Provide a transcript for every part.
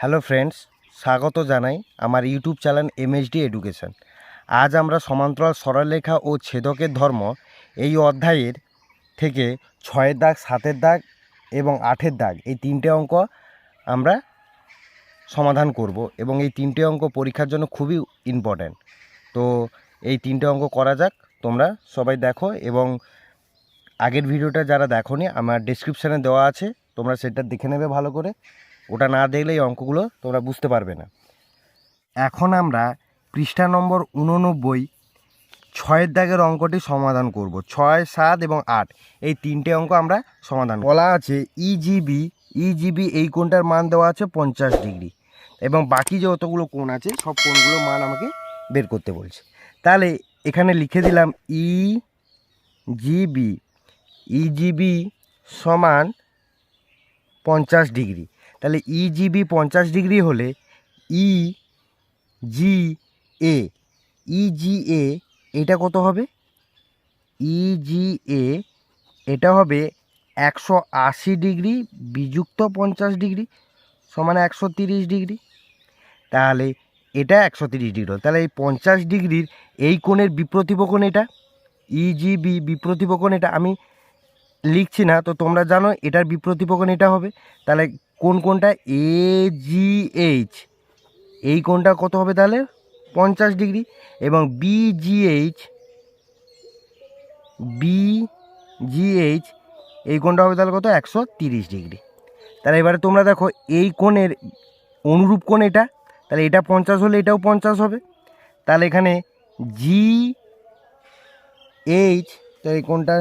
Hello friends, স্বাগত জানাই আমার ইউটিউব চ্যানেল এমএইচডি এডুকেশন আজ আমরা সমান্তরাল সরলরেখা ও ছেদকের ধর্ম এই অধ্যায়ের থেকে ছয়ের দাগ, সাতের দাগ এবং আটের দাগ এই তিনটে অঙ্ক আমরা সমাধান করব এবং এই তিনটে অঙ্ক পরীক্ষার জন্য খুবই ইম্পর্ট্যান্ট তো এই তিনটে অঙ্ক করা যাক, তোমরা সবাই দেখো এবং আগের ভিডিওটা যারা দেখোনি, আমার ডিসক্রিপশানে দেওয়া আছে, তোমরা সেটা দেখে নেবে ভালো করে। ওটা না দেখলে এই অঙ্কগুলো তোমরা বুঝতে পারবে না। এখন আমরা পৃষ্ঠা নম্বর উননব্বই ছয়ের দাগের অঙ্কটি সমাধান করব। ছয়, সাত এবং আট, এই তিনটে অঙ্ক আমরা সমাধান বলা আছে E ইজিবি ইজিবি এই কোণটার মান দেওয়া আছে পঞ্চাশ ডিগ্রি এবং বাকি যে অতগুলো কোণ আছে, সব কোণগুলোর মান আমাকে বের করতে বলছে। তাহলে এখানে লিখে দিলাম ই জিবি ইজিবি সমান পঞ্চাশ ডিগ্রি। তাহলে ইজিবি পঞ্চাশ ডিগ্রি হলে ই জি এ ইজি এ এটা কত হবে? ইজি এ এটা হবে একশো আশি ডিগ্রি বিযুক্ত পঞ্চাশ ডিগ্রি সমান একশো তিরিশ ডিগ্রি। তাহলে এটা একশো তিরিশ ডিগ্রি হলো। তাহলে এই পঞ্চাশ ডিগ্রির এই কোণের বিপ্রতিপকোণ এটা? ইজিবি বিপ্রতিপকোণ এটা আমি লিখছি না, তো তোমরা জানো এটার বিপ্রতিপকোণ এটা হবে। তাহলে কোন কোনটা? এ জি এইচ এই কোনটা কত হবে তাহলে? পঞ্চাশ ডিগ্রি। এবং B G H B G H এই কোণটা হবে তাহলে কত? একশো তিরিশ ডিগ্রি। তাহলে এবারে তোমরা দেখো, এই কোণের অনুরূপ কোণ এটা। তাহলে এটা পঞ্চাশ হলে এটাও পঞ্চাশ হবে। তাহলে এখানে জি এইচ তো এই কোণটার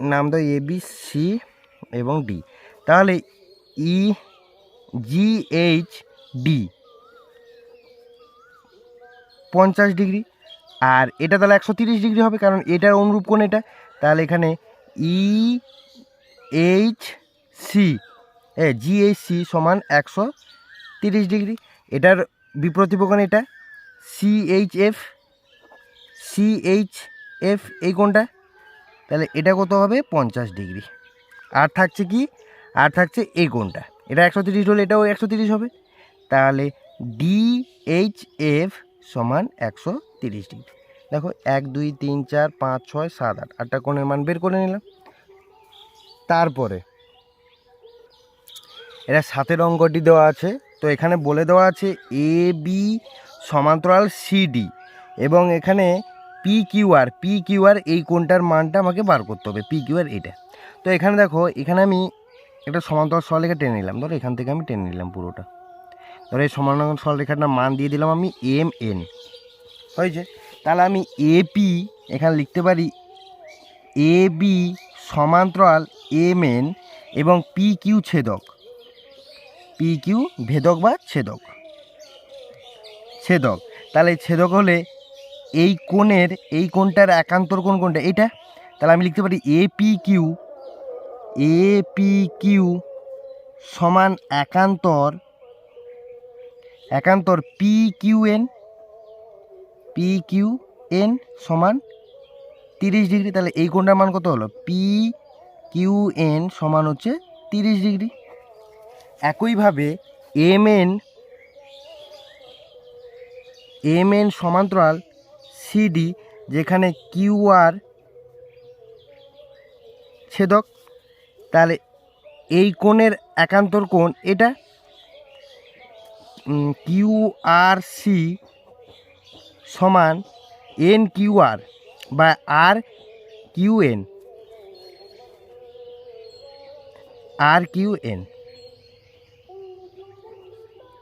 নাম দাও এ, বি, সি এবং ডি। তাহলে ই, জি, এইচ, ডি। পঞ্চাশ ডিগ্রি। আর এটা তাহলে একশো তিরিশ ডিগ্রি হবে, কারণ এটার অনুরূপ কোণ এটা। তাহলে এখানে E, H, C. A, G, H, C সমান একশো তিরিশ ডিগ্রি। এটার বিপ্রতিপকোণ এটা। C, H, F. C, H, F, এই কোণটা। তাহলে এটা কত হবে? পঞ্চাশ ডিগ্রি। আর থাকছে কি? আর থাকছে এই কোণটা। এটা একশো তিরিশ হলে এটাও একশো তিরিশ হবে। তাহলে ডি এইচ এফ সমান একশো তিরিশ ডিগ্রি। দেখো, এক, দুই, তিন, চার, পাঁচ, ছয়, সাত, আট। আটটা কোণের মান বের করে নিলাম। তারপরে এটা সাতের অঙ্কটি দেওয়া আছে। তো এখানে বলে দেওয়া আছে এ বি সমান্তরাল সিডি এবং এখানে পি কিউআর পি কিউআর এই কোনটার মানটা আমাকে বার করতে হবে পি কিউআর এটা তো এখানে দেখো, এখানে আমি একটা সমান্তরাল সরলরেখা টেনে নিলাম, ধরো এখান থেকে আমি টেনে নিলাম পুরোটা। ধরো এই সমান্তরাল সরলরেখাটার মান দিয়ে দিলাম আমি এম এন হয়েছে? তাহলে আমি এপি এখানে লিখতে পারি এ বি সমান্তরাল এম এন এবং পি কিউ ছেদক। পি কিউ ভেদক বা ছেদক। ছেদক। তাহলে ছেদক হলে এই কোণের, এই কোণটার একান্তর কোণ কোনটা এটা তাহলে আমি লিখতে পারি A P Q A P Q সমান একান্তর একান্তর P Q N P Q N সমান তিরিশ ডিগ্রি। তাহলে এই কোণটার মান কত হলো? পি কিউ এন সমান হচ্ছে তিরিশ ডিগ্রি। একইভাবে এম এন এম এন সমান্তরাল সিডি যেখানে কিউ আর ছেদক, তাহলে এই কোণের একান্তর কোণ এটা? কিউ আর সি সমান এন কিউ আর বা R Q N R Q N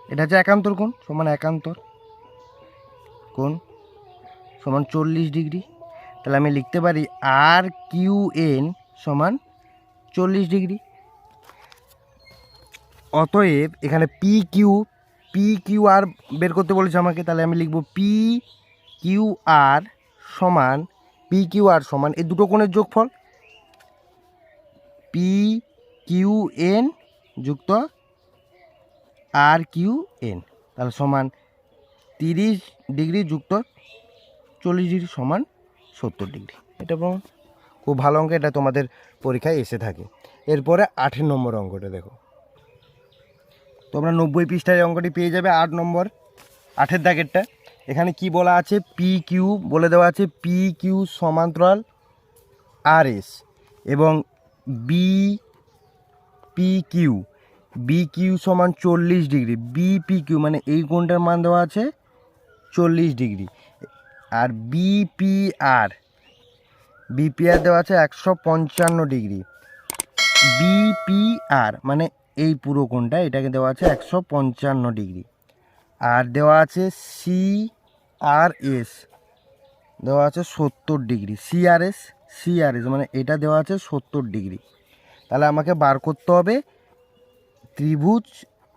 এটা হচ্ছে একান্তর কোণ, সমান একান্তর কোণ। সমান চল্লিশ ডিগ্রি। তাহলে আমি লিখতে পারি আর কিউ এন সমান চল্লিশ ডিগ্রি। অতএব এখানে P Q P Q R বের করতে বলেছে আমাকে, তাহলে আমি লিখব পি কিউ আর সমান পি কিউ আর সমান, এই দুটো কোণের যোগফল। পি কিউ এন যুক্ত আর কিউ এন তাহলে সমান তিরিশ ডিগ্রি যুক্ত চল্লিশ ডিগ্রি সমান সত্তর ডিগ্রি। এটা প্রমাণ খুব ভালো অঙ্ক এটা তোমাদের পরীক্ষায় এসে থাকে। এরপরে আঠের নম্বর অঙ্কটা দেখো। তোমরা নব্বই পৃষ্ঠার এই অঙ্কটি পেয়ে যাবে আট নম্বর আঠের দাগেরটা। এখানে কি বলা আছে? পি কিউ বলে দেওয়া আছে পি কিউ সমান্তরাল আর এস এবং B P Q B Q সমান চল্লিশ ডিগ্রি বি পি কিউ মানে এই কোণটার মান দেওয়া আছে? চল্লিশ ডিগ্রি। আর বিপি আর বিপিআর দেওয়া আছে একশো পঞ্চান্ন ডিগ্রি। বিপিআর মানে এই পুরো কোণটা, এটাকে দেওয়া আছে একশো পঞ্চান্ন ডিগ্রি। আর দেওয়া আছে সি আর এস দেওয়া আছে সত্তর ডিগ্রি। সিআরএস সিআরএস মানে এটা দেওয়া আছে সত্তর ডিগ্রি। তাহলে আমাকে বার করতে হবে ত্রিভুজ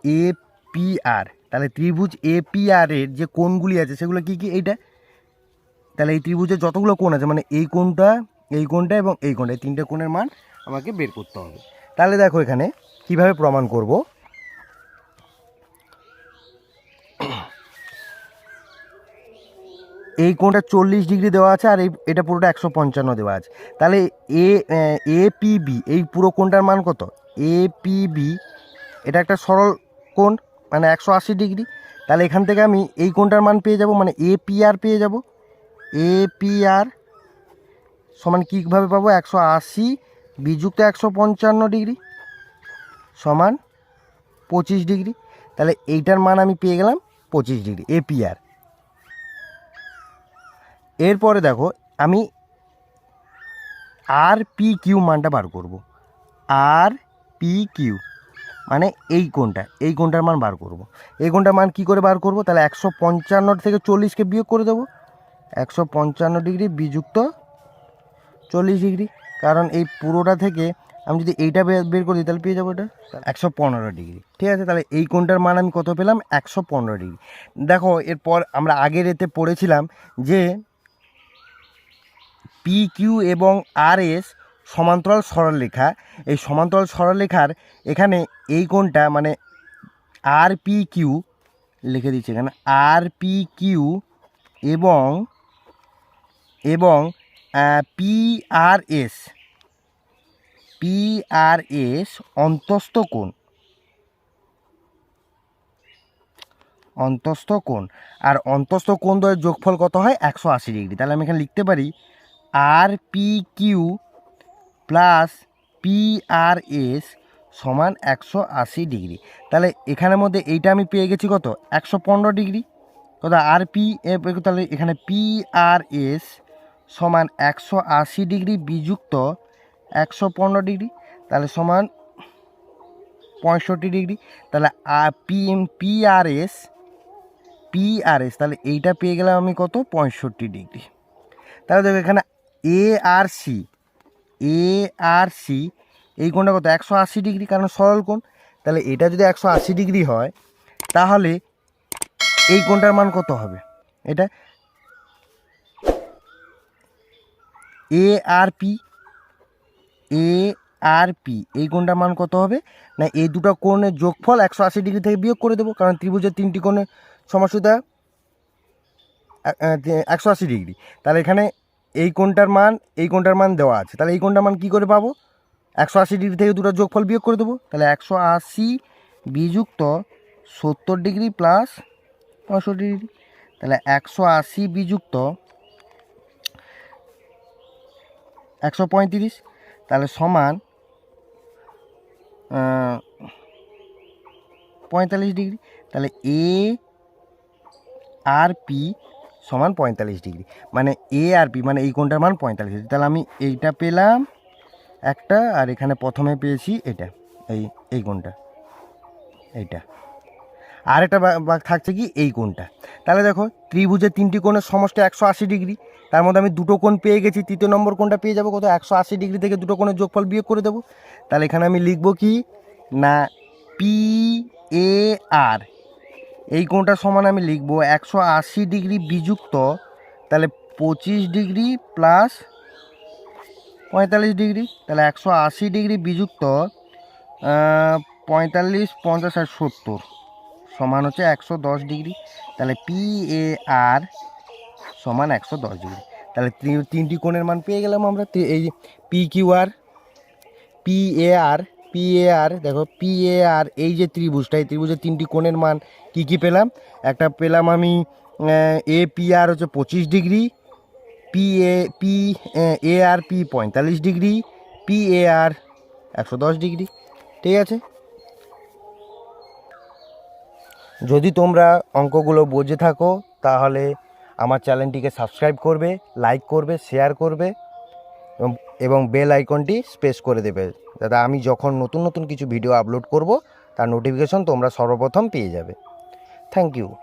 এ পি আর তাহলে ত্রিভুজ এ পি আর এর যে কোণগুলি আছে, সেগুলো কি কি? এইটা তাহলে এই ত্রিভুজের যতগুলো কোণ আছে মানে এই কোণটা এই কোণটা এবং এই কোণটা, এই তিনটে কোণের মান আমাকে বের করতে হবে। তাহলে দেখো এখানে কীভাবে প্রমাণ করব। এই কোণটা চল্লিশ ডিগ্রি দেওয়া আছে আর এই, এটা পুরোটা একশো পঞ্চান্ন দেওয়া আছে। তাহলে এ এ পি, বি, এই পুরো কোণটার মান কত? এ, পি, বি, এটা একটা সরল কোণ মানে একশো আশি ডিগ্রি। তাহলে এখান থেকে আমি এই কোণটার মান পেয়ে যাব মানে এ, পি, আর পেয়ে যাব। এ পি আর সমান কীভাবে পাবো? একশো আশি বিযুক্ত একশো পঞ্চান্ন ডিগ্রি সমান পঁচিশ ডিগ্রি। তাহলে এইটার মান আমি পেয়ে গেলাম পঁচিশ ডিগ্রি এপিআর এরপরে দেখো, আমি আর পি কিউ মানটা বার করব। আর পি কিউ মানে এই কোনটা এই কোনটার মান বার করব। এই কোনটার মান কি করে বার করব? তাহলে একশো পঞ্চান্ন থেকে চল্লিশকে বিয়োগ করে দেবো। একশো পঞ্চান্ন ডিগ্রি বিযুক্ত চল্লিশ ডিগ্রি। কারণ এই পুরোটা থেকে আমি যদি এইটা বের করি, তাহলে পেয়ে যাব এটা? একশো পনেরো ডিগ্রি। ঠিক আছে, তাহলে এই কোনটার মান আমি কত পেলাম? একশো পনেরো ডিগ্রি। দেখো, এরপর আমরা আগের এতে পড়েছিলাম যে পি কিউ এবং আর এস সমান্তরাল সরলরেখা। এই সমান্তরাল সরলরেখার এখানে এই কোণটা মানে আর পি কিউ লিখে দিচ্ছি এখানে। আর পি কিউ এবং এবং P R S P R S অন্তস্থ কোণ। অন্তস্থ কোণ। আর অন্তস্থ কোণ দ্বয়ের যোগফল কত হয়? একশো আশি ডিগ্রি। তাহলে আমি এখানে লিখতে পারি R P Q plus P R S সমান একশো আশি ডিগ্রি। তাহলে এখানের মধ্যে এইটা আমি পেয়ে গেছি কত? একশো পনেরো ডিগ্রি। কত? আর পি তাহলে এখানে পি আর এস সমান একশো আশি ডিগ্রি বিযুক্ত একশো পনেরো ডিগ্রি, তাহলে সমান পঁয়ষট্টি ডিগ্রি, তাহলে P, M, P R S, P R S, তাহলে এইটা পেয়ে গেলাম আমি কত? পঁয়ষট্টি ডিগ্রি। তাহলে দেখো এখানে এ আর সি, এ আর সি, এই কোণটা কত? একশো আশি ডিগ্রি, কারণ সরল কোণ। তাহলে এটা যদি একশো আশি ডিগ্রি হয়, তাহলে এই কোণটার মান কত হবে? এটা এ R P A R P এই কোণটার মান কত হবে? না, এই দুটো কোণের যোগফল একশো আশি ডিগ্রি থেকে বিয়োগ করে দেবো, কারণ ত্রিভুজের তিনটি কোণের সমস্যা একশো আশি ডিগ্রি। তাহলে এখানে এই কোণটার মান, এই কোণটার মান দেওয়া আছে। তাহলে এই কোণটার মান কী করে পাবো? একশো আশি ডিগ্রি থেকে দুটো যোগফল বিয়োগ করে দেবো। তাহলে একশো আশি বিযুক্ত সত্তর ডিগ্রি প্লাস পঁয়ষট্টি ডিগ্রি। তাহলে একশো আশি বিযুক্ত একশো পঁয়ত্রিশ, তাহলে সমান পঁয়তাল্লিশ ডিগ্রি, তাহলে এ আর পি সমান পঁয়তাল্লিশ ডিগ্রি মানে এ আর পি মানে এই কোণটার মান পঁয়তাল্লিশ ডিগ্রি। তাহলে আমি এইটা পেলাম একটা, আর এখানে প্রথমে পেয়েছি এটা, এই এই কোণটা, এইটা। আর একটা ভাগ থাকছে কি এই কোণটা। তাহলে দেখো, ত্রিভুজের তিনটি কোণের সমষ্টি একশো আশি ডিগ্রি তার মধ্যে আমি দুটো কোণ পেয়ে গেছি, তৃতীয় নম্বর কোণটা পেয়ে যাব কত একশো আশি ডিগ্রি থেকে দুটো কোণের যোগফল বিয়োগ করে দেবো। তাহলে এখানে আমি লিখব কি? না পি এ আর এই কোণটার সমান আমি লিখব একশো আশি ডিগ্রি বিযুক্ত, তাহলে পঁচিশ ডিগ্রি প্লাস পঁয়তাল্লিশ ডিগ্রি, তাহলে একশো আশি ডিগ্রি বিযুক্ত পঁয়তাল্লিশ, পঞ্চাশ আর সত্তর সমান হচ্ছে একশো দশ ডিগ্রি। তাহলে পি এ আর সমান একশো দশ ডিগ্রি। তাহলে তিনটি কোণের মান পেয়ে গেলাম আমরা। এই P Q R P A R P A R দেখো পি এ আর এই যে ত্রিভুজটা, এই ত্রিভুজের তিনটি কোণের মান কি কি পেলাম? একটা পেলাম আমি এ পি আর হচ্ছে পঁচিশ degree P A P A R P পঁয়তাল্লিশ ডিগ্রি পি এ আর একশো দশ ডিগ্রি। ঠিক আছে? যদি তোমরা অঙ্কগুলো বুঝে থাকো, তাহলে আমার চ্যানেলটিকে সাবস্ক্রাইব করবে, লাইক করবে, শেয়ার করবে এবং- বেল আইকনটি স্পেস করে দেবে দাদা আমি যখন নতুন নতুন কিছু ভিডিও আপলোড করব, তার নোটিফিকেশন তোমরা সর্বপ্রথম পেয়ে যাবে। Thank you